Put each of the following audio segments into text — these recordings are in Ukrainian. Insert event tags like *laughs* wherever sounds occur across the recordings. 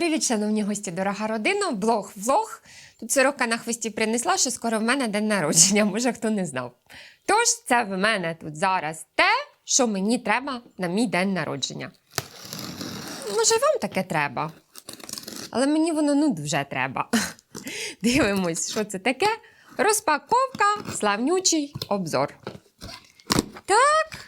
Привіт, шановні гості, дорога родина, блог влог. Тут сорока на хвості принесла, що скоро в мене день народження, може хто не знав. Тож це в мене тут зараз те, що мені треба на мій день народження. Може, вам таке треба. Але мені воно ну дуже треба. *laughs* Дивимось, що це таке. Розпаковка, славнючий обзор. Так.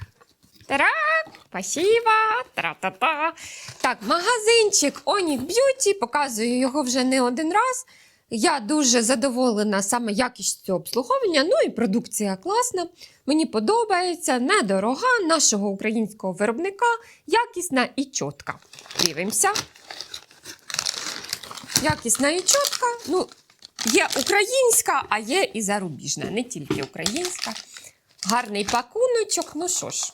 Тарак, спасибо, тра-та-та. Так, магазинчик Онік Б'юті, показую його вже не один раз. Я дуже задоволена саме якістю обслуговування. Ну і продукція класна. Мені подобається, недорога, нашого українського виробника, якісна і чітка. Дивимося. Якісна і чітка. Ну, є українська, а є і зарубіжна, не тільки українська. Гарний пакуночок, ну що ж.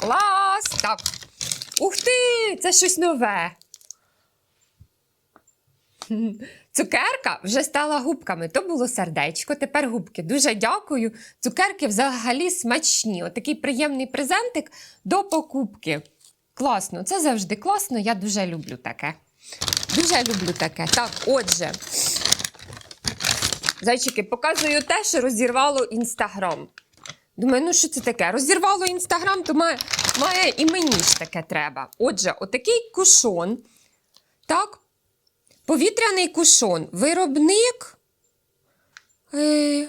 Клас! Так. Ух ти! Це щось нове. Цукерка вже стала губками. То було сердечко, тепер губки. Дуже дякую. Цукерки взагалі смачні. Отакий приємний презентик до покупки. Класно, це завжди класно. Я дуже люблю таке. Дуже люблю таке. Так, отже. Зайчики, показую те, що розірвало інстаграм. Думаю, ну що це таке? Розірвало інстаграм, то має, має і мені ж таке треба. Отже, отакий кушон. Так, повітряний кушон. Виробник е,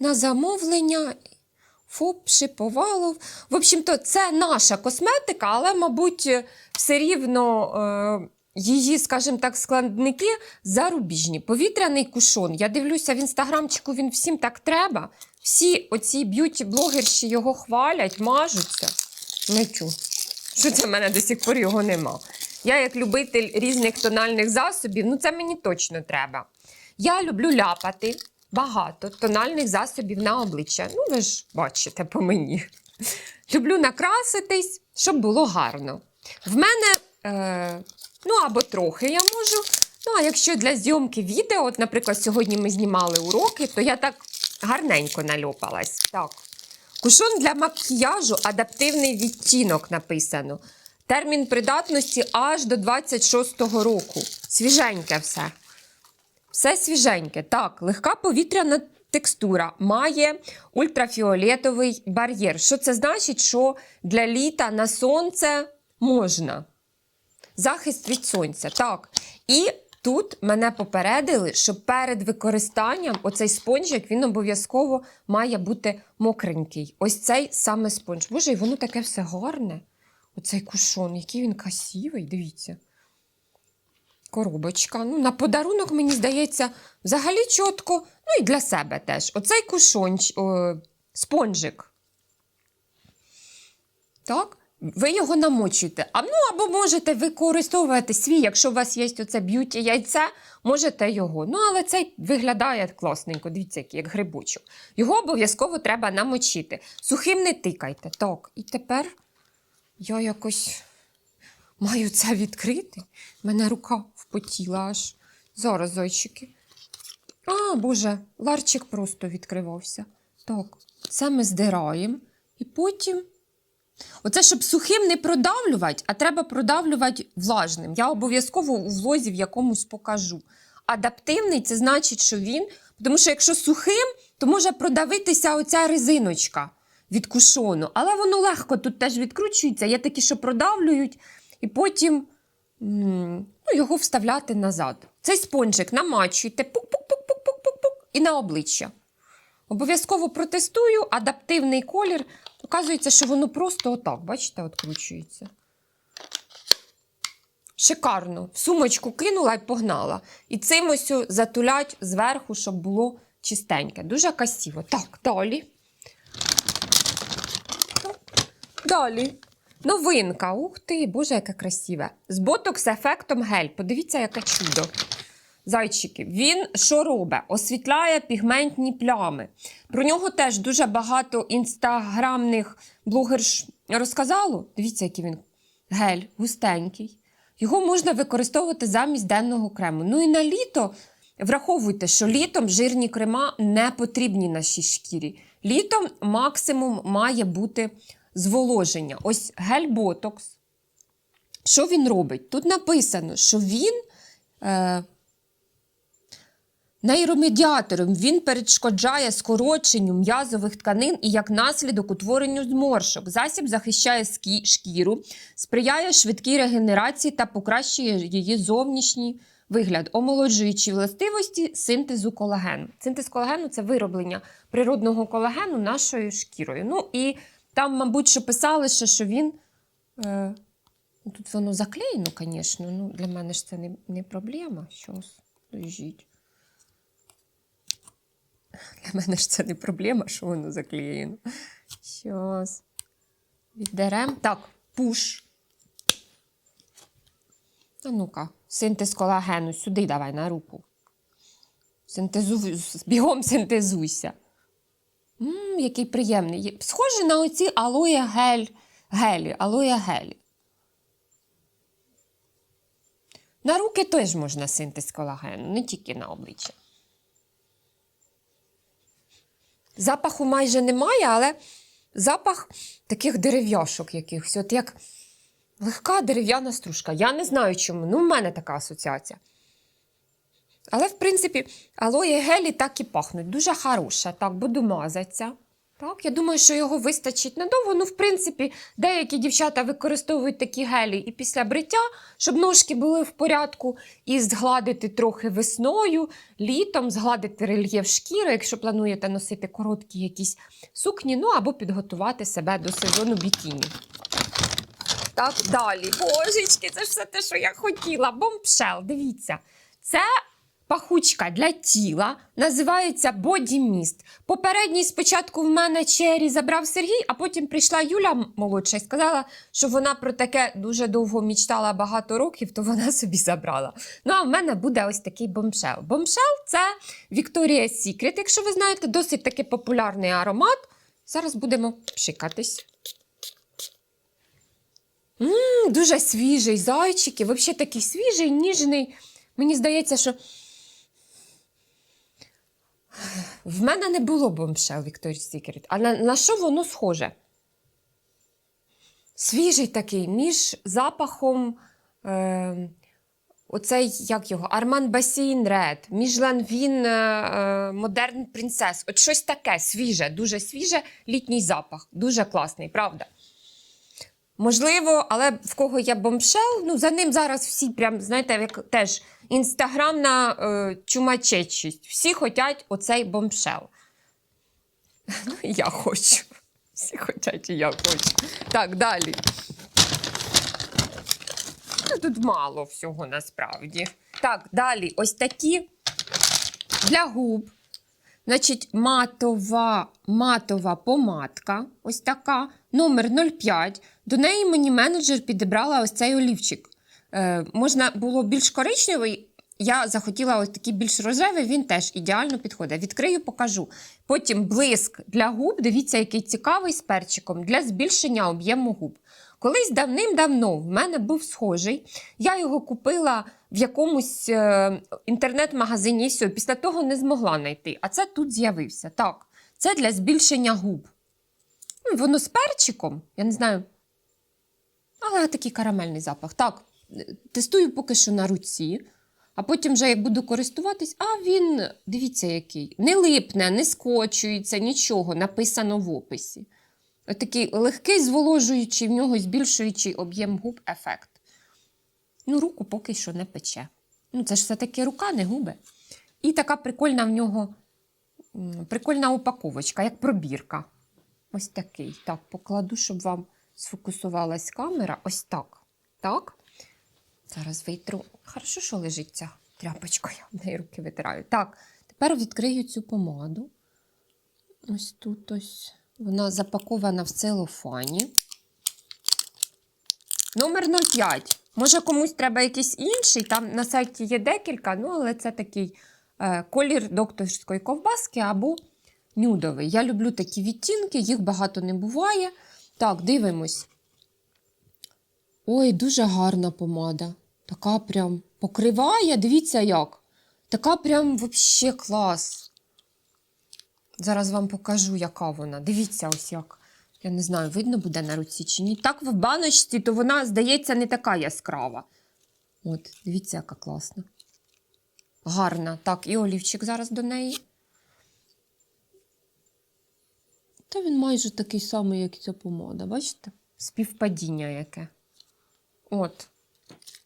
на замовлення. ФОП, Шиповалов. В общем-то, це наша косметика, але, мабуть, все рівно е, її, скажімо так, складники зарубіжні. Повітряний кушон. Я дивлюся в інстаграмчику, він всім так треба. Всі оці б'юті-блогерші його хвалять, мажуться. Не чу. Що це в мене до сих пор його нема. Я, як любитель різних тональних засобів, ну це мені точно треба. Я люблю ляпати багато тональних засобів на обличчя. Ну, ви ж бачите по мені. Люблю накраситись, щоб було гарно. В мене, е, ну або трохи я можу. Ну, а якщо для зйомки відео, от, наприклад, сьогодні ми знімали уроки, то я так гарненько нальопалась. Так. Кушон для макіяжу, адаптивний відтінок написано. Термін придатності аж до 26-го року. Свіженьке все. Все свіженьке. Так, легка повітряна текстура має ультрафіолетовий бар'єр. Що це значить, що для літа на сонце можна? Захист від сонця. Так. І тут мене попередили, що перед використанням оцей спонжик він обов'язково має бути мокренький. Ось цей саме спонж. Боже, і воно таке все гарне. Оцей кушон, який він красивий, дивіться. Коробочка. Ну, на подарунок, мені здається, взагалі чітко. Ну і для себе теж. Оцей кушонч, о, спонжик. Так? Ви його намочуєте. А ну, або можете використовувати свій, якщо у вас є оце б'юті яйце, можете його. Ну, але цей виглядає класненько, дивіться, як грибочок. Його обов'язково треба намочити. Сухим не тикайте. Так, і тепер я якось маю це відкрити. Мене рука впотіла аж. Зараз, зайчики. А, Боже, ларчик просто відкривався. Так, це ми здираємо. І потім. Оце, щоб сухим не продавлювати, а треба продавлювати влажним. Я обов'язково у влозі в якомусь покажу. Адаптивний це значить, що він. Тому що якщо сухим, то може продавитися оця резиночка від кушону. Але воно легко тут теж відкручується. Є такі, що продавлюють, і потім ну, його вставляти назад. Цей спонжик намачуйте пук-пук-пук-пук-пук-пук і на обличчя. Обов'язково протестую, адаптивний колір. Оказується, що воно просто отак, бачите, откручується. Шикарно. В сумочку кинула і погнала. І цим ось затулять зверху, щоб було чистеньке. Дуже красиво. Так, далі. Далі. Новинка. Ух ти, боже, яке красиве. З ботокс-ефектом гель. Подивіться, яке чудо. Зайчики, він що робить? Освітляє пігментні плями. Про нього теж дуже багато інстаграмних блогерш розказало. Дивіться, який він гель густенький. Його можна використовувати замість денного крему. Ну і на літо враховуйте, що літом жирні крема не потрібні нашій шкірі. Літом максимум має бути зволоження. Ось гель-ботокс. Що він робить? Тут написано, що він е, нейромедіатором, він перешкоджає скороченню м'язових тканин і як наслідок утворенню зморшок. Засіб захищає шкіру, сприяє швидкій регенерації та покращує її зовнішній вигляд, омолоджуючи властивості синтезу колагену. Синтез колагену це вироблення природного колагену нашою шкірою. Ну і там, мабуть, що писали, ще, що він. Е, тут воно заклеєно, звісно. Ну, для мене ж це не, не проблема. Щось лежить. Для мене ж це не проблема, що воно заклеєно. Щас. Віддерем. Так, пуш. А ну-ка, синтез колагену сюди давай на руку. Синтезуй, бігом синтезуйся. Мм, який приємний. Схоже на оці алоє гель, гелі, алоє гелі. На руки теж можна синтез колагену, не тільки на обличчя. Запаху майже немає, але запах таких дерев'яшок якихось. От як легка дерев'яна стружка. Я не знаю чому. Ну, в мене така асоціація. Але, в принципі, алоє гелі так і пахнуть. Дуже хороше. Так, буду мазатися. Так, я думаю, що його вистачить надовго. Ну, в принципі, деякі дівчата використовують такі гелі і після бриття, щоб ножки були в порядку, і згладити трохи весною, літом, згладити рельєф шкіри, якщо плануєте носити короткі якісь сукні, ну або підготувати себе до сезону бікіні. Так, далі. Божечки, це ж все те, що я хотіла. Бомбшел, дивіться. Це пахучка для тіла, називається Mist. Попередній спочатку в мене чері забрав Сергій, а потім прийшла Юля молодша і сказала, що вона про таке дуже довго мічтала багато років, то вона собі забрала. Ну, а в мене буде ось такий бомбшел. Бомбшел це Victoria's Secret, якщо ви знаєте, досить таки популярний аромат. Зараз будемо пшикатись. М, дуже свіжий зайчик, і взагалі такий свіжий, ніжний. Мені здається, що в мене не було бомбшел Victoria's Secret. А на, на що воно схоже? Свіжий такий, між запахом. Е, Оцей, як його, Арман Басейн Ред, між Ланвін Модерн Принцес. От щось таке свіже, дуже свіже, літній запах. Дуже класний, правда? Можливо, але в кого є бомбшел, ну за ним зараз всі прям, знаєте, як теж інстаграмна е, чумачечість. Всі хочуть оцей бомбшел. Ну, я хочу. Всі хочуть, і я хочу. Так, далі. Ну, Тут мало всього насправді. Так, далі, ось такі для губ. Значить, матова, матова помадка, ось така, номер 05. До неї мені менеджер підібрала ось цей олівчик. Е, можна було більш коричневий, я захотіла ось такий більш рожевий, він теж ідеально підходить. Відкрию, покажу. Потім блиск для губ. Дивіться, який цікавий з перчиком для збільшення об'єму губ. Колись давним-давно в мене був схожий. Я його купила в якомусь е, інтернет-магазині все. Після того не змогла знайти. А це тут з'явився. Так, це для збільшення губ. Воно з перчиком, я не знаю. Але такий карамельний запах. Так, тестую поки що на руці. А потім, вже як буду користуватись, а він, дивіться, який, не липне, не скочується, нічого, написано в описі. Такий легкий, зволожуючий, в нього збільшуючий об'єм губ ефект. Ну, руку поки що не пече. Ну, це ж все-таки рука, не губи. І така прикольна в нього прикольна упаковочка, як пробірка. Ось такий. Так, покладу, щоб вам сфокусувалась камера. Ось так. Так. Зараз витру. Хорошо, що лежить ця тряпочка, *laughs* я в неї руки витираю. Так, тепер відкрию цю помаду. Ось тут ось. Вона запакована в целофані. Номер 05. Може, комусь треба якийсь інший. Там на сайті є декілька, ну, але це такий е, колір докторської ковбаски або нюдовий. Я люблю такі відтінки, їх багато не буває. Так, дивимось. Ой, дуже гарна помада. Така прям покриває, дивіться як. Така прям вообще клас. Зараз вам покажу, яка вона. Дивіться, ось як. Я не знаю, видно буде на руці чи ні. Так в баночці, то вона, здається, не така яскрава. От, дивіться, яка класна. Гарна. Так, і олівчик зараз до неї. Та він майже такий самий, як і ця помада, бачите? Співпадіння яке. От.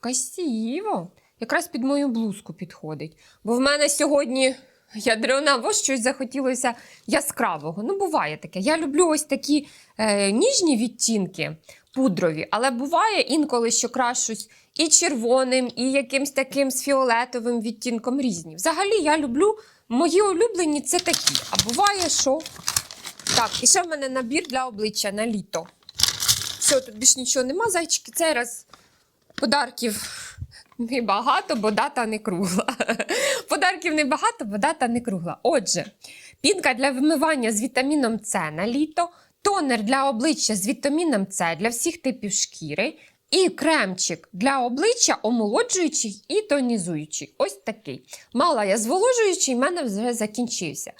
Красиво. Якраз під мою блузку підходить. Бо в мене сьогодні ядрена, бо щось захотілося яскравого. Ну, буває таке. Я люблю ось такі е, ніжні відтінки пудрові, але буває інколи, що крашусь і червоним, і якимсь таким з фіолетовим відтінком різні. Взагалі, я люблю мої улюблені це такі. А буває, що. Так, і ще в мене набір для обличчя на літо. Все, тут більш нічого нема, зайчики. Цей раз подарків небагато, бо дата не кругла. *laughs* Подарків небагато, бо дата не кругла. Отже, пінка для вимивання з вітаміном С на літо, тонер для обличчя з вітаміном С для всіх типів шкіри. І кремчик для обличчя омолоджуючий і тонізуючий. Ось такий. Мала я зволожуючий, в мене вже закінчився.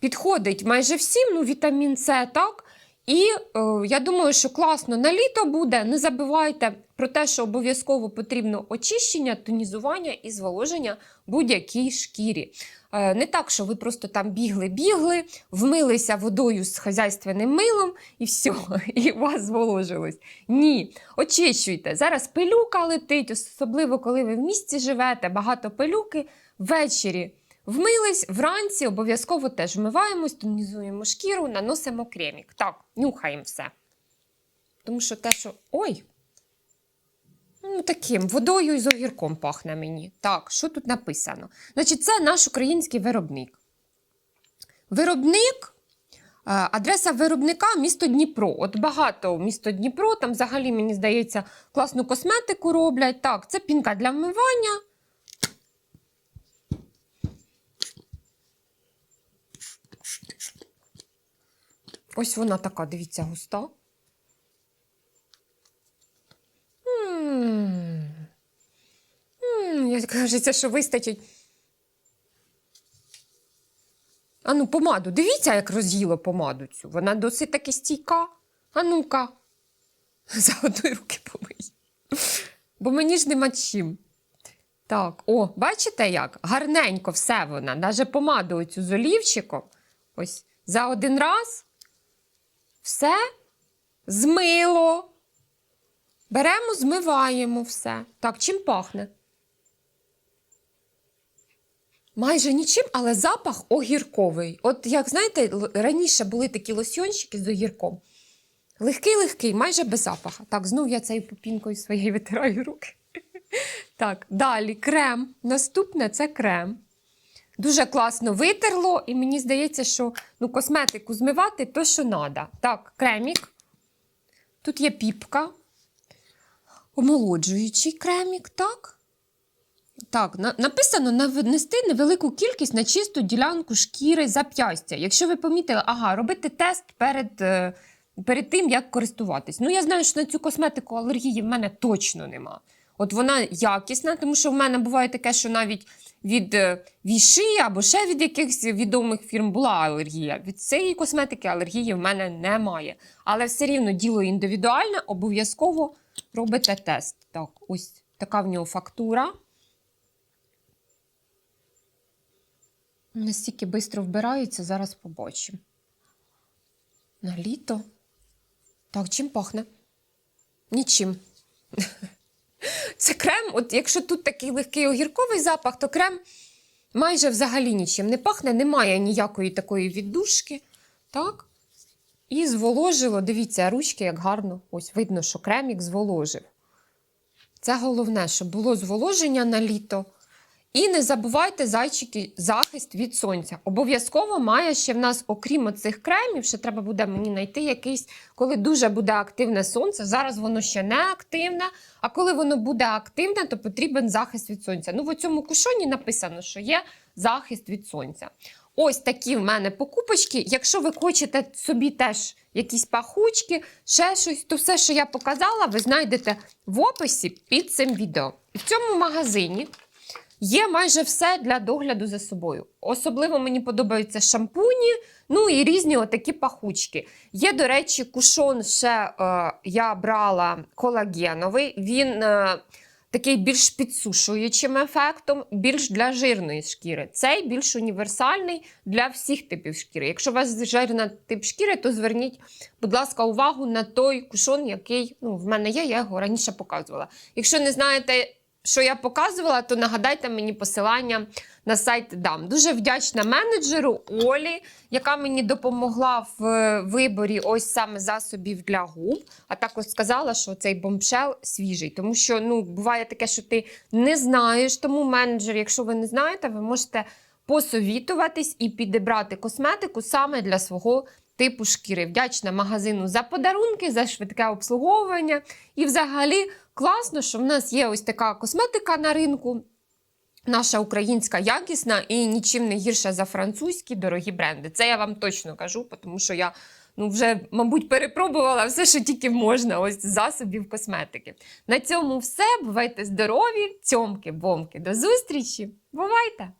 Підходить майже всім, ну, вітамін С, так. І е, я думаю, що класно на літо буде. Не забувайте про те, що обов'язково потрібно очищення, тонізування і зволоження будь-якій шкірі. Е, не так, що ви просто там бігли-бігли, вмилися водою з хазяйственним милом і все, *laughs* і у вас зволожилось. Ні, очищуйте. Зараз пилюка летить, особливо коли ви в місті живете, багато пилюки ввечері. Вмились вранці, обов'язково теж вмиваємось, тонізуємо шкіру, наносимо кремік. Так, нюхаємо все. Тому що те, що. Ой! Ну, таким водою і з огірком пахне мені. Так, що тут написано? Значить, це наш український виробник. Виробник, е, адреса виробника місто Дніпро. От багато місто Дніпро, там взагалі, мені здається, класну косметику роблять. Так, це пінка для вмивання. Ось вона така, дивіться, густа. М. М, Я кажеться, що вистачить. А ну, помаду. Дивіться, як роз'їло помаду цю. Вона досить таки стійка. А ну-ка. За одної руки помий. Бо мені ж нема чим. Так, о, бачите як? Гарненько все вона. Навіть помаду оцю з олівчиком. Ось за один раз все змило. Беремо, змиваємо все. Так, чим пахне? Майже нічим, але запах огірковий. От як знаєте, раніше були такі лосьончики з огірком. Легкий-легкий, майже без запаха. Так, знов я цією попінкою своєю витираю руки. *laughs* Так, далі крем. Наступне це крем. Дуже класно витерло, і мені здається, що ну, косметику змивати то, що треба. Так, кремік. Тут є піпка. Омолоджуючий кремік, так? Так, на, написано навнести невелику кількість на чисту ділянку шкіри зап'ястя. Якщо ви помітили, ага, робити тест перед, е, перед тим, як користуватись. Ну, я знаю, що на цю косметику алергії в мене точно нема. От вона якісна, тому що в мене буває таке, що навіть від е, віші або ще від якихось відомих фірм була алергія. Від цієї косметики алергії в мене немає. Але все рівно діло індивідуальне, обов'язково робите тест. Так, ось така в нього фактура. Настільки швидко вбирається, зараз побачимо. На літо. Так, чим пахне? Нічим. *laughs* Це крем, от якщо тут такий легкий огірковий запах, то крем майже взагалі нічим не пахне, немає ніякої такої віддушки. Так? І зволожило, дивіться, ручки як гарно. Ось видно, що кремік зволожив. Це головне, щоб було зволоження на літо. І не забувайте, зайчики, захист від сонця. Обов'язково має ще в нас, окрім оцих кремів, ще треба буде мені знайти якийсь, коли дуже буде активне сонце. Зараз воно ще не активне, а коли воно буде активне, то потрібен захист від сонця. Ну, в цьому кушоні написано, що є захист від сонця. Ось такі в мене покупочки. Якщо ви хочете собі теж якісь пахучки, ще щось, то все, що я показала, ви знайдете в описі під цим відео. В цьому магазині Є майже все для догляду за собою. Особливо мені подобаються шампуні, ну і різні отакі пахучки. Є, до речі, кушон ще е, я брала колагеновий. Він е, такий більш підсушуючим ефектом, більш для жирної шкіри. Цей більш універсальний для всіх типів шкіри. Якщо у вас жирна тип шкіри, то зверніть, будь ласка, увагу на той кушон, який ну, в мене є, я його раніше показувала. Якщо не знаєте, що я показувала, то нагадайте мені посилання на сайт дам. Дуже вдячна менеджеру Олі, яка мені допомогла в е, виборі ось саме засобів для губ. А також сказала, що цей бомбшел свіжий. Тому що ну, буває таке, що ти не знаєш. Тому менеджер, якщо ви не знаєте, ви можете посовітуватись і підібрати косметику саме для свого типу шкіри. Вдячна магазину за подарунки, за швидке обслуговування. І взагалі класно, що в нас є ось така косметика на ринку. Наша українська якісна і нічим не гірша за французькі дорогі бренди. Це я вам точно кажу, тому що я ну, вже, мабуть, перепробувала все, що тільки можна, ось засобів косметики. На цьому все. Бувайте здорові, цьомки, бомки. До зустрічі! Бувайте!